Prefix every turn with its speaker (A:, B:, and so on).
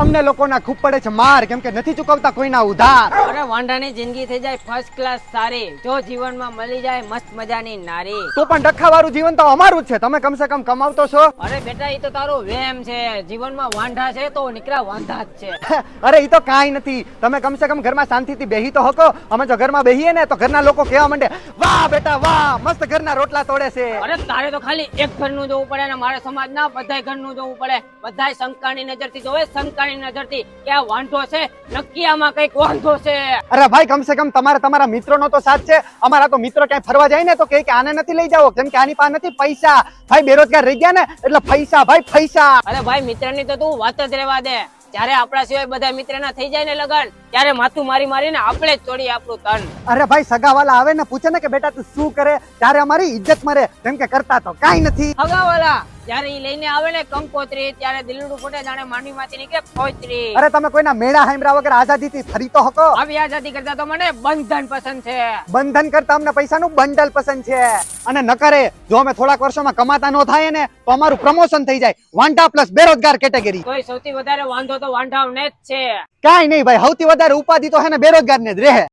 A: અમને લોકોના ખૂબ પડે છે માર કેમ કે નથી ચૂકવતા કોઈના ઉધાર.
B: અરે વાંઢાની જિંદગી થઈ જાય ફર્સ્ટ ક્લાસ સારી. જો જીવનમાં મળી જાય મસ્ત મજાની નારી.
A: તો પણ ડખાવાળું જીવન તો અમારું જ છે. તમે કમસે કમ કમાવતો છો.
B: અરે બેટા એ તો તારો વેમ છે. જીવનમાં વાંઢા છે તો નીકળ્યા વાંધા જ છે.
A: અરે એ તો કાંઈ નથી. તમે કમસે કમ ઘરમાં શાંતિથી બેહી તો હકો. અમે જો ઘરમાં બેહીએ ને તો ઘરના લોકો કહેવા માંડે વાહ બેટા વાહ મસ્ત ઘરના રોટલા તોડે છે.
B: અરે તારે તો ખાલી એક ઘરનું જોવું પડે ને મારે સમાજના બધાય ઘરનું જોવું પડે. બધાય શંકાની નજરથી જોવે શંકાની નજરથી કે આ વાંઢો છે નક્કી આમાં કંઈક વાંધો છે.
A: અરે ભાઈ કમસે કમ તમારે તમારા મિત્રોનો તો સાથ છે. અમારા તો મિત્રો ક્યાંય ફરવા જાય ને તો કે કે આને નથી લઈ જાવ કેમ કે આની પાસે નથી પૈસા. ભાઈ બેરોજગાર રહી ગયા ને એટલે પૈસા ભાઈ પૈસા.
B: અરે ભાઈ મિત્રની તો તું વાત જ રહેવા દે. જ્યારે આપણા સિવાય બધા મિત્રના થઈ જાય ને લગન ત્યારે માથું મારી મારીને આપણે જ તોડી આપણું તન.
A: અરે ભાઈ સગાવાલા આવે ને પૂછે ને કે બેટા તું શું કરે? ત્યારે અમારી ઇજ્જત મરે કેમ કે કરતા તો. કાઈ નથી.
B: સગાવાલા જ્યારે ઈ લઈને આવે ને કંકોત્રી ત્યારે દિલડું ફૂટે જાણે માંડવી માંથી નીકળે ફોચરી
A: અરે તમે કોઈના મેળા હાંભળ્યા વગર આઝાદીથી ફરી તો હકો?
B: આવી આઝાદી કરતા તો મને બંધન પસંદ છે.
A: બંધન કરતા અમને પૈસાનું બંડલ પસંદ છે. અને ન કરે જો અમે થોડાક વર્ષોમાં કમાતા ન થાય ને તો અમારું પ્રમોશન થઈ જાય. વાંઢા પ્લસ બેરોજગાર કેટેગરી.
B: કોઈ સૌથી વધારે વાંધો તો વાંઢાવને જ છે.
A: કાઈ નહીં ભાઈ સૌથી વધારે ઉપાધિ તો હે ને બેરોજગાર ને જ રહે.